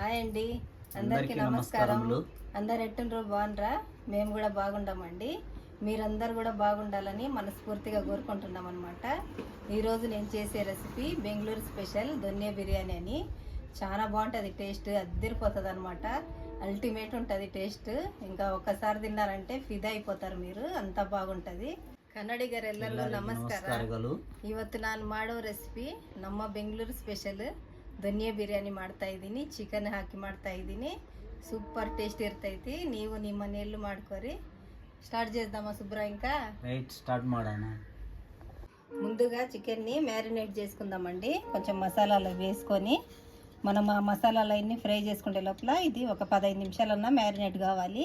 Hi అండి. అందరికీ నమస్కారం. అందరు ఎట్టుండ్రు? బాగుండ్రా? మేము కూడా బాగుండమండి. మీరందరూ కూడా బాగుండాలని మనస్ఫూర్తిగా కోరుకుంటున్నాం అనమాట ఈరోజు నేను చేసే రెసిపీ బెంగళూరు స్పెషల్ దొన్నే బిర్యానీ అని. చాలా బాగుంటుంది టేస్ట్ అద్దరిపోతుంది అనమాట అల్టిమేట్ ఉంటుంది టేస్ట్. ఇంకా ఒక్కసారి తిన్నారంటే ఫిదా అయిపోతారు మీరు. అంత బాగుంటుంది. ಕನ್ನಡಿಗರೆಲ್ಲರಿಗೂ నమస్కారం. ಇವತ್ತು ನಾನು మాడో రెసిపీ ನಮ್ಮ బెంగళూరు స్పెషల్. ಧನಿಯಾ ಬಿರಿಯಾನಿ ಮಾಡ್ತಾ ಇದ್ದೀನಿ ಚಿಕನ್ ಹಾಕಿ ಮಾಡ್ತಾ ಇದ್ದೀನಿ ಸೂಪರ್ ಟೇಸ್ಟ್ ಇರ್ತೈತಿ ನೀವು ನಿಮ್ಮ ಮನೆಯಲ್ಲೂ ಮಾಡ್ಕೊರಿ స్టార్ట్ చేద్దామా శుభ్ర ఇంకా రైట్ స్టార్ట్ ಮಾಡೋಣ ముందుగా చికెన్ని మ్యారినేట్ చేసుకుందామండి కొంచెం మసాలాలు వేసుకొని మనం ఆ మసాలాలన్నీ ఫ్రై చేసుకునే లోపల ఇది ఒక పదహైదు నిమిషాలన్నా మ్యారినేట్ కావాలి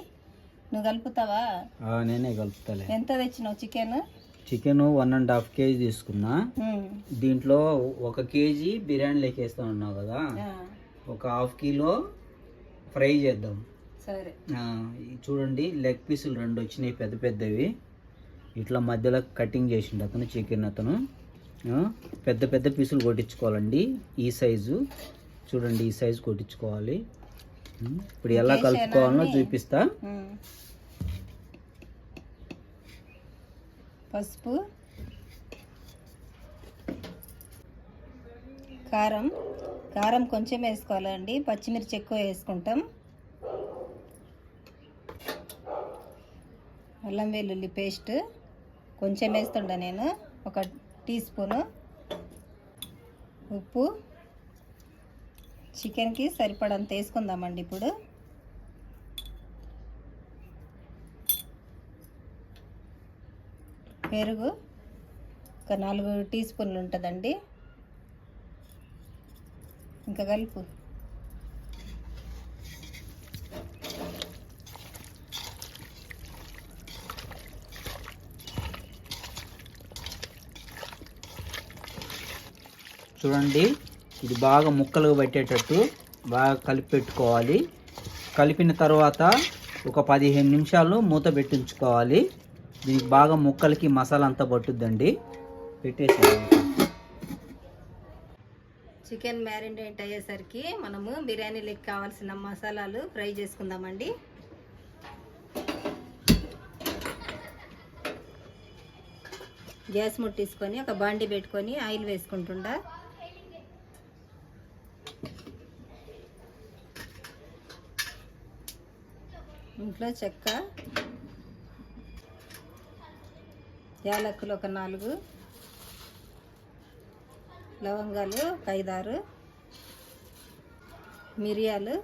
నువ్వు కలుపుతావా ఆ, నేనే కలుపుతాలే ఎంత తెచ్చినావు chicken chicken one and half KG తీసుకున్నా. దీంట్లో ఒక కేజీ బిర్యానీ లెక్కేస్తా ఉన్నావు కదా. ఒక హాఫ్ కిలో ఫ్రై చేద్దాం. సరే. చూడండి లెగ్ పీసులు రెండు వచ్చినాయి పెద్ద పెద్దవి. ఇట్లా మధ్యలో కటింగ్ చేసిండు అతను చికెన్ అతను. పెద్ద పెద్ద పీసులు కొట్టించుకోవాలండి ఈ సైజు. చూడండి ఈ సైజు కొట్టించుకోవాలి. ఇప్పుడు ఎలా కలుపుకోవాలో చూపిస్తా. పసుపు కారం. కారం కొంచెం వేసుకోవాలండి. పచ్చిమిర్చి ఎక్కువ వేసుకుంటాం. అల్లం వెల్లుల్లి పేస్ట్ కొంచెం వేస్తుండ నేను. ఒక టీ స్పూను. ఉప్పు. చికెన్కి సరిపడంత వేసుకుందామండి ఇప్పుడు. పెరుగు ఒక నాలుగు టీ స్పూన్లు ఉంటుందండి. ఇంకా కలుపు. చూడండి ఇది బాగా ముక్కలుగా పెట్టేటట్టు బాగా కలిపి పెట్టుకోవాలి. కలిపిన తర్వాత ఒక పదిహేను నిమిషాలు మూత పెట్టించుకోవాలి. దీనికి బాగా ముక్కలకి మసాలా అంతా పట్టుద్దండి. పెట్టేసాము చికెన్ మ్యారినేట్ అయ్యేసరికి మనము బిర్యానీలకి కావాల్సిన మసాలాలు ఫ్రై చేసుకుందామండి. గ్యాస్ ముట్టించుకొని ఒక బాండి పెట్టుకొని ఆయిల్ వేసుకుంటుండా. ఇంట్లో చెక్క యాలక్కులు ఒక నాలుగు లవంగాలు ఒక ఐదారు మిరియాలు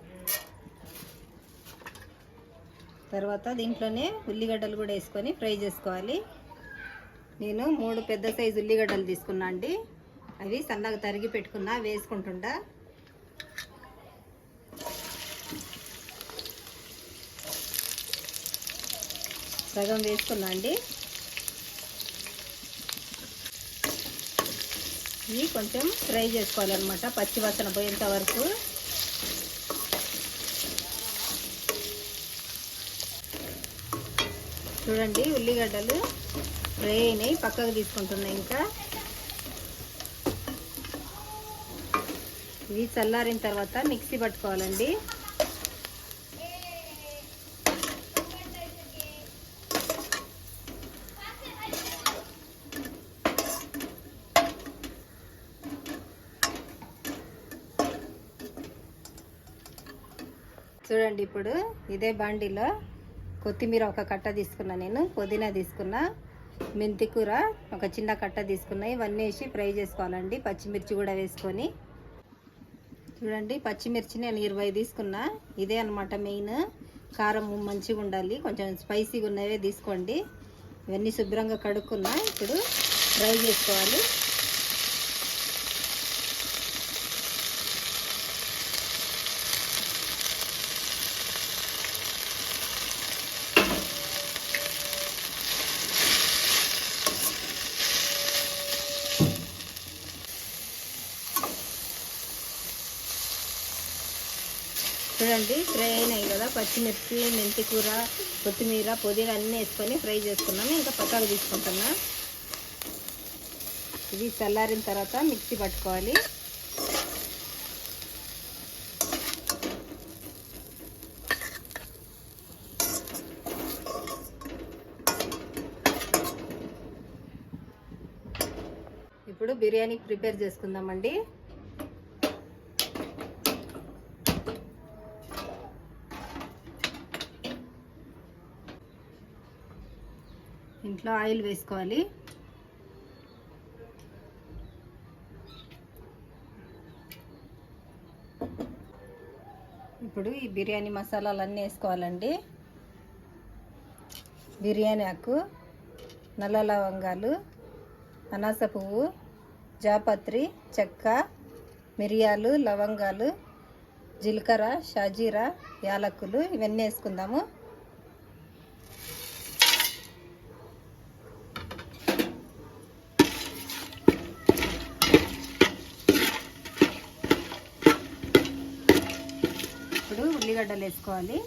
తర్వాత దీంట్లోనే ఉల్లిగడ్డలు కూడా వేసుకొని ఫ్రై చేసుకోవాలి. నేను మూడు పెద్ద సైజు ఉల్లిగడ్డలు తీసుకున్నా అండి. అవి సన్నగా తరిగి పెట్టుకున్నా వేసుకుంటుండా. సగం వేసుకున్నా అండి. ఇవి కొంచెం ఫ్రై చేసుకోవాలన్నమాట పచ్చివాసన పోయేంత వరకు. చూడండి ఉల్లిగడ్డలు ఫ్రై అయినాయి పక్కకు తీసుకుంటున్నాయి ఇంకా. ఇవి చల్లారిన తర్వాత మిక్సీ పట్టుకోవాలండి చూడండి ఇప్పుడు ఇదే బాండీలో కొత్తిమీర ఒక కట్ట తీసుకున్నా నేను పుదీనా తీసుకున్నా మెంతి కూర ఒక చిన్న కట్ట తీసుకున్నా. ఇవన్నీ వేసి ఫ్రై చేసుకోవాలండి. పచ్చిమిర్చి కూడా వేసుకొని. చూడండి పచ్చిమిర్చి నేను ఇరవై తీసుకున్నా. ఇదే అనమాట మెయిన్. కారం మంచిగా ఉండాలి. కొంచెం స్పైసీగా ఉన్నవే తీసుకోండి. ఇవన్నీ శుభ్రంగా కడుక్కున్నా. ఇప్పుడు ఫ్రై చేసుకోవాలి. చూడండి ఫ్రై అయినాయి కదా పచ్చిమిర్చి మెంతి కూర కొత్తిమీర పుదీనా అన్నీ వేసుకొని ఫ్రై చేసుకున్నాము ఇంకా పక్కకు తీసుకుంటున్నా. ఇది చల్లారిన తర్వాత మిక్సీ పట్టుకోవాలి. ఇప్పుడు బిర్యానీ ప్రిపేర్ చేసుకుందామండి. దీంట్లో ఆయిల్ వేసుకోవాలి. ఇప్పుడు ఈ బిర్యానీ మసాలాలన్నీ వేసుకోవాలండి. బిర్యానీ ఆకు నల్ల లవంగాలు అనాస పువ్వు జాపత్రి చెక్క మిరియాలు లవంగాలు జీలకర్ర షాజీరా యాలకులు ఇవన్నీ వేసుకుందాము ఇప్పుడు ఉల్లిగడ్డలు వేసుకోవాలి.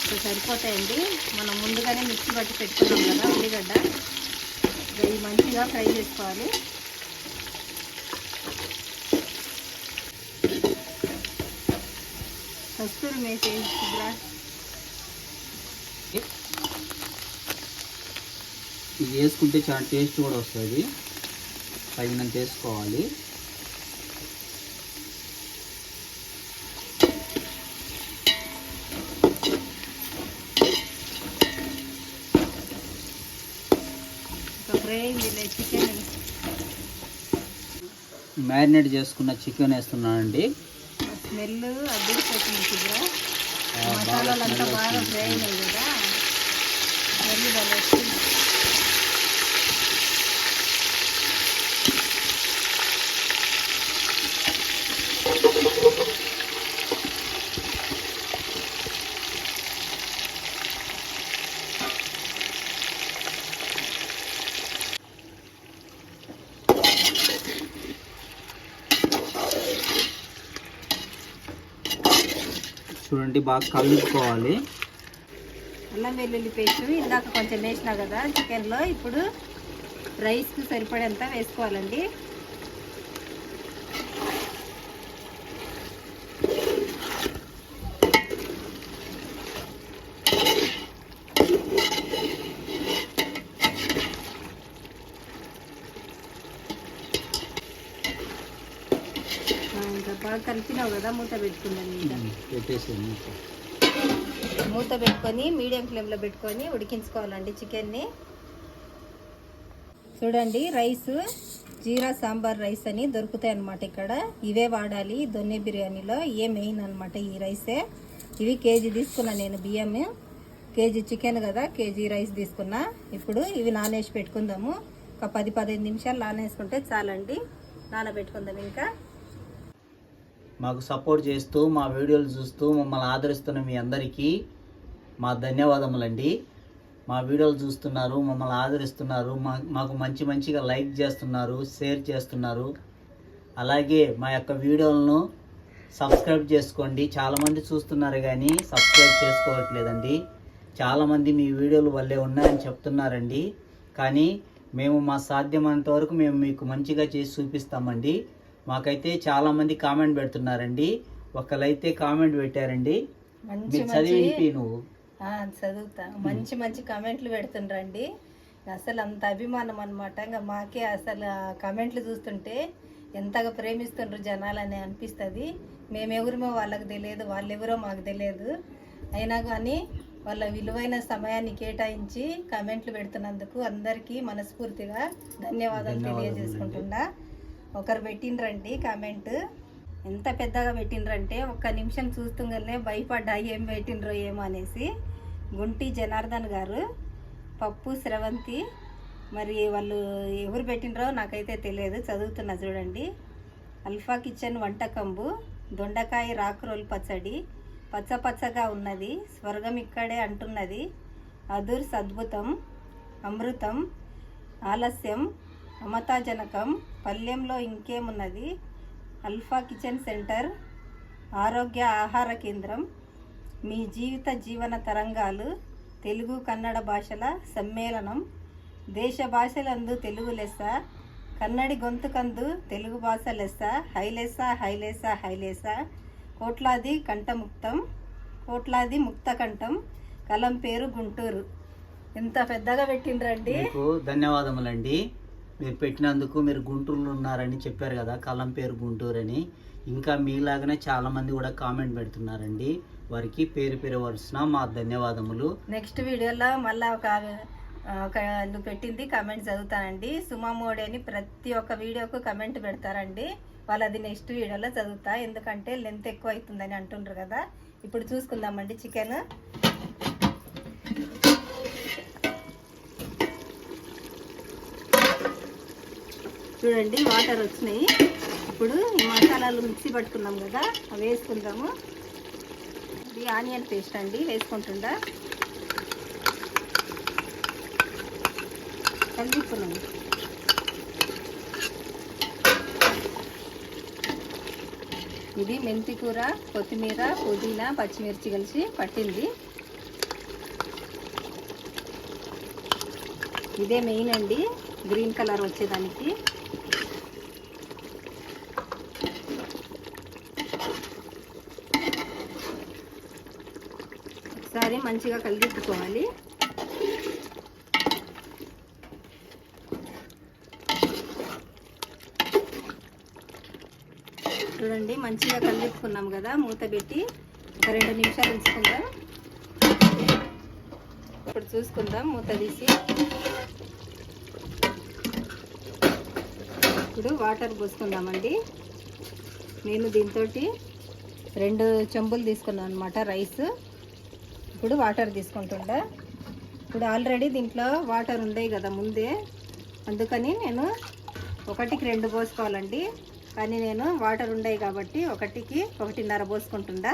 ఇప్పుడు సరిపోతాయండి. మనం ముందుగానే మిక్సీ పట్టి పెట్టుకున్నాం కదా ఉల్లిగడ్డ. ఇవి మంచిగా ఫ్రై చేసుకోవాలి. కస్తూరి మేసి ఇది వేసుకుంటే చాలా టేస్ట్ కూడా వస్తుంది. తగినంత వేసుకోవాలి. మ్యారినేట్ చేసుకున్న చికెన్ వేస్తున్నానండి. స్మెల్ శుభ్రా. ఆ, బాగా. ఫ్రై అయినాయి కదా. స్మెల్ బాగా చూడండి బాగా కలుపుకోవాలి. అల్లం వెల్లుల్లి పేస్ట్ ఇందాక కొంచెం వేసినా కదా చికెన్లో. ఇప్పుడు రైస్కి సరిపడేంత వేసుకోవాలండి ఆ, ఇంకా బాగా కలిపినావు కదా మూత పెట్టేసి మూత. పెట్టుకొని మీడియం ఫ్లేమ్లో పెట్టుకొని ఉడికించుకోవాలండి చికెన్ని. చూడండి రైస్ జీరా సాంబార్ రైస్ అని దొరుకుతాయి అన్నమాట ఇక్కడ. ఇవే వాడాలి దొన్నె బిర్యానీలో. ఇవే మెయిన్ అన్నమాట ఈ రైసే. ఇవి కేజీ తీసుకున్నా నేను బియ్యం. కేజీ చికెన్ కదా కేజీ రైస్ తీసుకున్నా. ఇప్పుడు ఇవి నానేసి పెట్టుకుందాము. ఒక పది పదిహేను నిమిషాలు నానేసుకుంటే చాలండి. నానబెట్టుకుందాం ఇంకా. మాకు సపోర్ట్ చేస్తూ మా వీడియోలు చూస్తూ మమ్మల్ని ఆదరిస్తున్న మీ అందరికీ మా ధన్యవాదములండి. మా వీడియోలు చూస్తున్నారు మమ్మల్ని ఆదరిస్తున్నారు మా మాకు మంచి మంచిగా లైక్ చేస్తున్నారు షేర్ చేస్తున్నారు. అలాగే మా యొక్క వీడియోలను సబ్స్క్రైబ్ చేసుకోండి. చాలామంది చూస్తున్నారు కానీ సబ్స్క్రైబ్ చేసుకోవట్లేదండి. చాలామంది మీ వీడియోలు వల్లే ఉన్నాయని చెప్తున్నారండి. కానీ మేము మా సాధ్యమైనంత వరకు మేము మీకు మంచిగా చేసి చూపిస్తామండి. మాకైతే చాలామంది కామెంట్ పెడుతున్నారండి. ఒకరైతే కామెంట్ పెట్టారండి. మంచి చదివి నువ్వు. చదువుతా. మంచి మంచి కామెంట్లు పెడుతుండ్రండి. అసలు అంత అభిమానం అనమాట ఇంకా మాకే అసలు కామెంట్లు చూస్తుంటే ఎంతగా ప్రేమిస్తుండ్రు జనాలని అనిపిస్తుంది. మేమెవరమో వాళ్ళకి తెలియదు వాళ్ళెవరో మాకు తెలియదు. అయినా కానీ వాళ్ళ విలువైన సమయాన్ని కేటాయించి కామెంట్లు పెడుతున్నందుకు అందరికీ మనస్ఫూర్తిగా ధన్యవాదాలు. తెలియజేసుకుంటున్నా. ఒకరు పెట్టిండ్రండి కామెంట్ ఎంత పెద్దగా పెట్టిండ్రంటే ఒక్క నిమిషం చూస్తుండగానే భయపడ్డా ఏం పెట్టిండ్రో ఏమో అనేసి. గుంటి జనార్దన్ గారు పప్పు స్రవంతి మరి వాళ్ళు ఎవరు పెట్టినరో నాకైతే తెలియదు చదువుతున్నా చూడండి. అల్ఫా కిచెన్ వంటకంబు దొండకాయ రాకురోల్ పచ్చడి పచ్చ పచ్చగా ఉన్నది స్వర్గం ఇక్కడే అంటున్నది. అదుర్స్ అద్భుతం అమృతం ఆలస్యం అమతాజనకం పల్లెంలో ఇంకేమున్నది? అల్ఫా కిచెన్ సెంటర్ ఆరోగ్య ఆహార కేంద్రం మీ జీవిత జీవన తరంగాలు తెలుగు కన్నడ భాషల సమ్మేళనం దేశ భాషలందు తెలుగు లెస్స కన్నడి గొంతుకందు తెలుగు భాష లెస్స హైలెస్స హైలెస్స హైలెస్స కోట్లాది కంఠముక్తం కోట్లాది ముక్తకంఠం కలం పేరు గుంటూరు. ఎంత పెద్దగా పెట్టిండ్రండి. ధన్యవాదములండి. మీరు పెట్టినందుకు మీరు గుంటూరులో ఉన్నారని చెప్పారు కదా కలం పేరు గుంటూరు అని. ఇంకా మీలాగానే చాలా మంది కూడా కామెంట్ పెడుతున్నారండి. వారికి పేరు పేరు వరుసిన మా ధన్యవాదములు. నెక్స్ట్ వీడియోలో మళ్ళీ ఒక ఒక పెట్టింది కమెంట్ చదువుతానండి. సుమా మోడీ అని ప్రతి ఒక్క వీడియోకు కమెంట్ పెడతారండి. వాళ్ళు అది నెక్స్ట్ వీడియోలో చదువుతా. ఎందుకంటే లెంత్ ఎక్కువ అవుతుందని అంటుండ్రు కదా. ఇప్పుడు చూసుకుందామండి చికెన్. చూడండి వాటర్ వచ్చినాయి. ఇప్పుడు ఈ మసాలాలు మిక్సీ పట్టుకున్నాం కదా అవి వేసుకుందాము. ఇది ఆనియన్ పేస్ట్ అండి వేసుకుంటుండా కలిపిస్తున్నాము ఇది మెంతి కూర కొత్తిమీర పుదీనా పచ్చిమిర్చి కలిసి పట్టింది. ఇదే మెయిన్ అండి గ్రీన్ కలర్ వచ్చేదానికి. ఒకసారి మంచిగా కలిగిపుకోవాలి చూడండి మంచిగా కలిపుకున్నాం కదా మూత పెట్టి. ఒక రెండు నిమిషాలు ఉంచుకుందాం. ఇప్పుడు చూసుకుందాం మూత తీసి. ఇప్పుడు వాటర్ పోసుకుందామండి. నేను దీంతో రెండు చెంబులు తీసుకున్నాను అనమాట రైస్. ఇప్పుడు వాటర్ తీసుకుంటుండే. ఇప్పుడు ఆల్రెడీ దీంట్లో వాటర్ ఉండేవి కదా ముందే. అందుకని నేను ఒకటికి రెండు పోసుకోవాలండి. కానీ నేను వాటర్ ఉండేవి కాబట్టి ఒకటికి ఒకటిన్నర పోసుకుంటుండా.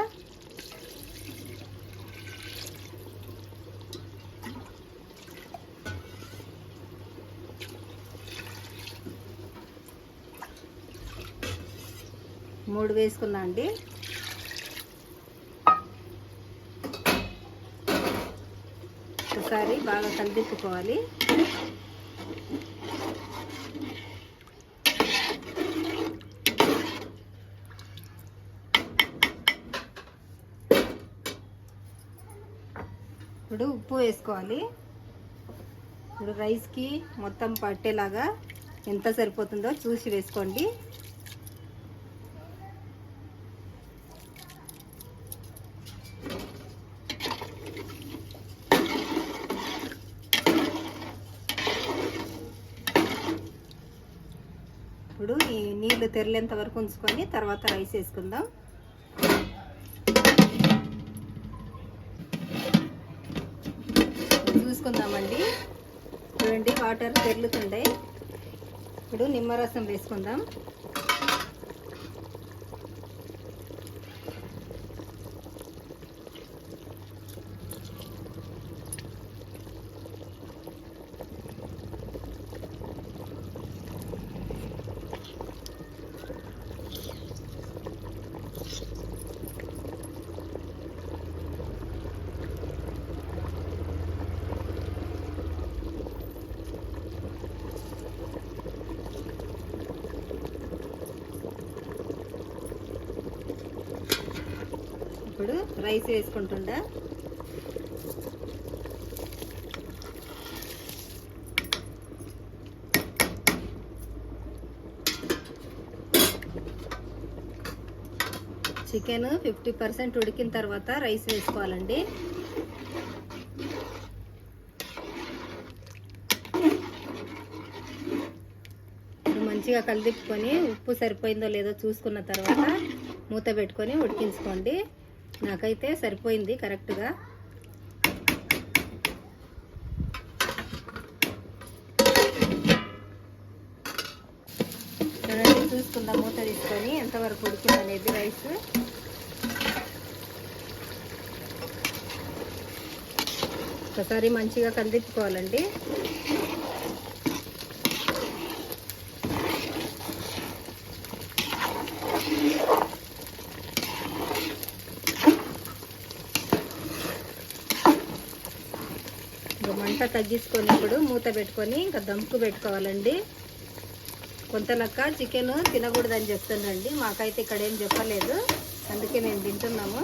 మూడు వేసుకున్నా అండి. ఒకసారి బాగా కలిదిప్పుకోవాలి ఇప్పుడు ఉప్పు వేసుకోవాలి. ఇప్పుడు రైస్కి మొత్తం పట్టేలాగా ఎంత సరిపోతుందో చూసి వేసుకోండి ఇప్పుడు కొద్దిగా తెరలేంత వరకు ఉంచుకొని తర్వాత రైస్ వేసుకుందాం. చూసుకుందామండి. చూడండి వాటర్ తెరులుతుండే. ఇప్పుడు నిమ్మరసం వేసుకుందాం ఇప్పుడు రైస్ వేసుకుంటుండా? చికెన్ ఫిఫ్టీ పర్సెంట్ ఉడికిన తర్వాత రైస్ వేసుకోవాలండి. మంచిగా కలిదిప్పుకొని ఉప్పు సరిపోయిందో లేదో చూసుకున్న తర్వాత మూత పెట్టుకొని ఉడికించుకోండి. నాకైతే సరిపోయింది కరెక్ట్గా. చూడండి చూసుకుందాం మూత తీసుకొని ఎంతవరకు ఉడికింది అనేది రైస్. ఒకసారి మంచిగా కలిదిప్పుకోవాలండి ఇంకా మంట తగ్గించుకొని ఇప్పుడు మూత పెట్టుకొని ఇంకా దమ్కు పెట్టుకోవాలండి. కొంత లెక్క చికెన్ తినకూడదని చెప్తుండ్రండి మాకైతే ఇక్కడ ఏం చెప్పలేదు. అందుకే మేము తింటున్నాము.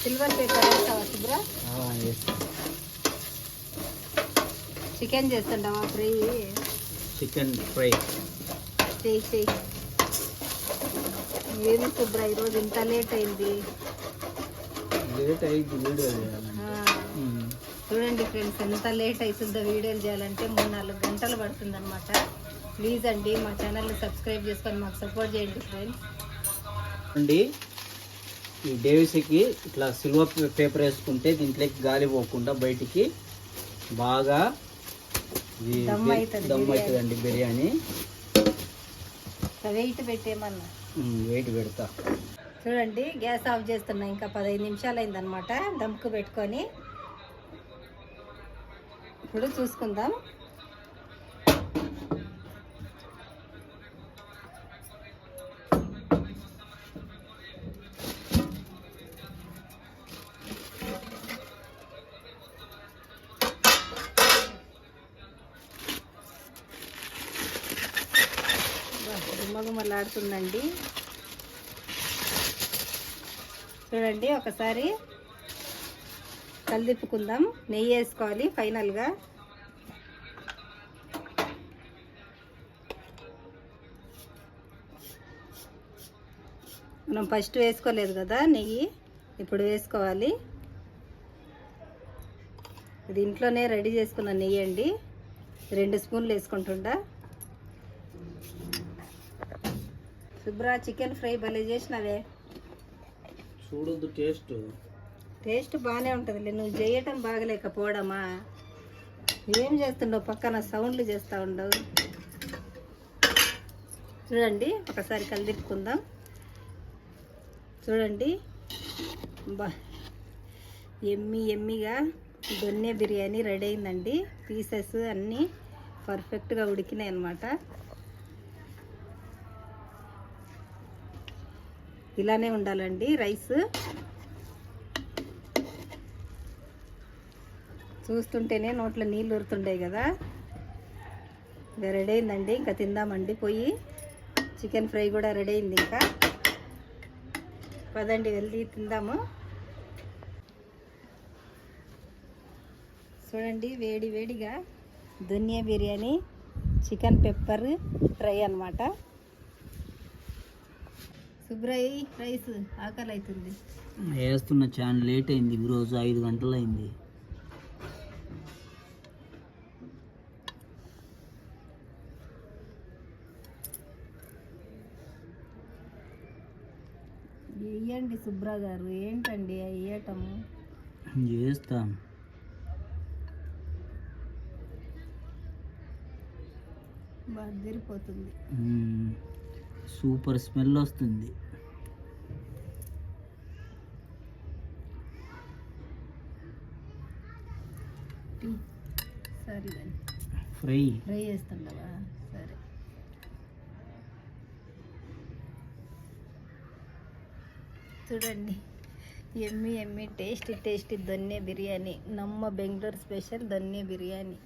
సిల్వర్ పేపర్ వేస్తావా శుభ్ర? చికెన్ చేస్తుండవా ఫ్రై? చికెన్ ఫ్రై చేయి చేయి. ఏమి శుభ్ర? ఈరోజు ఇంత లేట్ అయింది లేట్ అయ్యింది వీడియో చేయాలండి ఆ, చూడండి ఫ్రెండ్స్ ఎంత లేట్ అవుతుందో వీడియోలు చేయాలంటే మూడు నాలుగు గంటలు పడుతుంది అనమాట ప్లీజ్ అండి మా ఛానల్ని సబ్స్క్రైబ్ చేసుకొని మాకు సపోర్ట్ చేయండి ఫ్రెండ్స్. అండి ఈ డేవిస్కి ఇట్లా సిల్వర్ పేపర్ వేసుకుంటే దీంట్లోకి గాలి పోకుండా బయటికి బాగా దమ్ అవుతుంది దమ్ అవుతుందండి బిర్యానీ. వెయిట్ పెట్టేమన్నా వెయిట్ పెడతా. చూడండి గ్యాస్ ఆఫ్ చేస్తున్నా ఇంకా పదహైదు నిమిషాలు అయిందనమాట దమ్కు పెట్టుకొని ఇప్పుడు చూసుకుందాం. గుమ్మగుమ్మలాడుతుందండి చూడండి ఒకసారి కలిదిప్పుకుందాం. నెయ్యి వేసుకోవాలి ఫైనల్గా. మనం ఫస్ట్ వేసుకోలేదు కదా నెయ్యి ఇప్పుడు వేసుకోవాలి. ఇది ఇంట్లోనే రెడీ చేసుకున్న నెయ్యి అండి. రెండు స్పూన్లు వేసుకుంటుండా. శుభ్ర చికెన్ ఫ్రై భలే చేసినవే. చూడొద్దు టేస్ట్. టేస్ట్ బాగానే ఉంటుందిలే నువ్వు చేయటం బాగలేకపోవడమా? ఏం చేస్తుండవు పక్కన సౌండ్లు చేస్తూ ఉండవు. చూడండి ఒకసారి కలిదిప్పుకుందాం. చూడండి బా ఎమ్మి ఎమ్మిగా దొన్నె బిర్యానీ రెడీ అయిందండి. పీసెస్ అన్నీ పర్ఫెక్ట్గా ఉడికినాయి అన్నమాట ఇలానే ఉండాలండి రైస్. చూస్తుంటేనే నోట్లో నీళ్ళు ఊరుతుండే కదా. రెడీ అయిందండి ఇంకా తిందామండి పోయి. చికెన్ ఫ్రై కూడా రెడీ అయింది ఇంకా. పదండి వెళ్ళి తిందాము. చూడండి వేడి వేడిగా ధనియా బిర్యానీ చికెన్ పెప్పర్ ఫ్రై అన్నమాట. శుభ్రయ్య రైస్ ఆకలి అవుతుంది వేస్తున్న చాలా లేట్ అయింది ఈరోజు ఐదు గంటలు అయింది వేయండి శుభ్ర గారు ఏంటండి వేయటము చేస్తాం. మ్మ్. సూపర్ స్మెల్ వస్తుంది. సరే ఫ్రై. ఫ్రై సరే. చూడండి yummy yummy tasty tasty donne biryani. నమ్మ బెంగళూరు స్పెషల్ దొన్నె బిర్యానీ.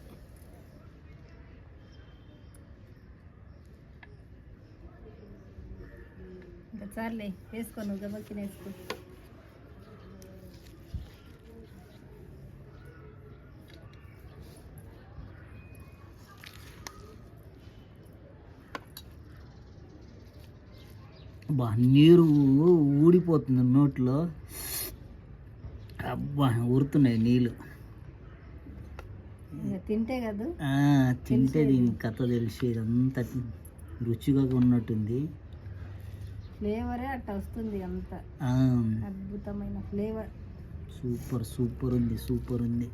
ఇంకా చాలే వేసుకో నువ్వు గబక్కిన వేసుకో. బా నీరు ఊడిపోతుంది నోట్లో. అబ్బా ఊరుతున్నాయి నీళ్ళు. తింటే కదా? తింటే దీని కథ తెలిసేది అంత రుచిగా ఉన్నట్టుంది. ఫ్లేవరే అట్ట వస్తుంది అంత. అద్భుతమైన ఫ్లేవర్. సూపర్ సూపర్ ఉంది సూపర్ ఉంది.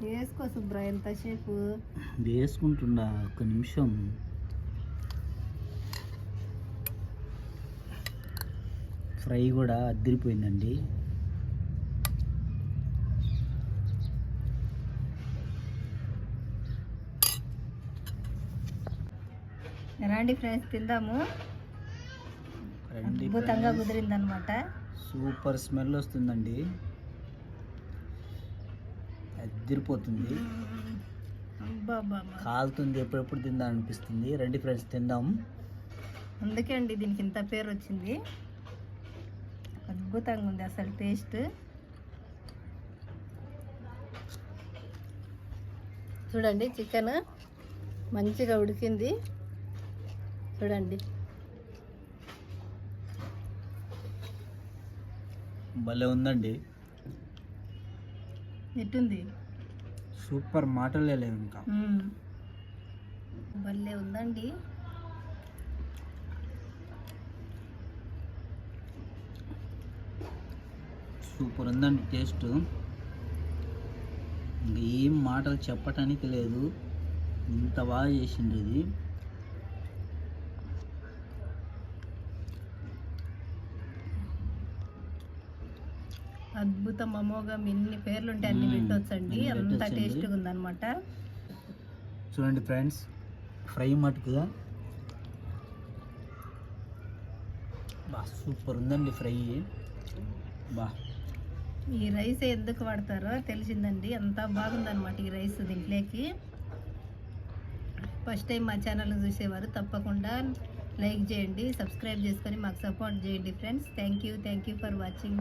వేసుకో శుభ్ర ఎంతసేపు? వేసుకుంటుండా ఒక్క నిమిషం. ఫ్రై కూడా అద్దరిపోయిందండి. రండి ఫ్రెండ్స్ తిందాము? అద్భుతంగా కుదిరిందనమాట సూపర్ స్మెల్ వస్తుందండి. అద్దరిపోతుంది. అబ్బాబ్బా కాలుతుంది ఎప్పుడెప్పుడు తిందా అనిపిస్తుంది రండి ఫ్రెండ్స్ తిందాం. అందుకే అండి దీనికి ఇంత పేరు వచ్చింది. అద్భుతంగా ఉంది అసలు టేస్ట్. చూడండి చికెన్ మంచిగా ఉడికింది. చూడండి. భలే ఉందండి. ఎట్టుంది? సూపర్ మాటలే లేవు ఇంకా. భలే ఉందండి. సూపర్ ఉందండి టేస్ట్. ఇంకా ఏం మాటలు చెప్పటానికి లేదు. ఇంత బాగా చేసిండ్రు ఇది. అద్భుతం అమోఘం. ఎన్ని పేర్లు ఉంటే అన్ని. పెట్టొచ్చండి. అంత. టేస్ట్గా ఉందన్నమాట. చూడండి ఫ్రెండ్స్ ఫ్రై మటుకుగా బా సూపర్ ఉందండి ఫ్రై. బా. ఈ రైస్ ఎందుకు వాడతారో తెలిసిందండి. అంత బాగుందన్నమాట ఈ రైస్ దీంట్లోకి. ఫస్ట్ టైం మా ఛానల్ చూసేవారు తప్పకుండా లైక్ చేయండి సబ్స్క్రైబ్ చేసుకొని మాకు సపోర్ట్ చేయండి friends. Thank you thank you for watching.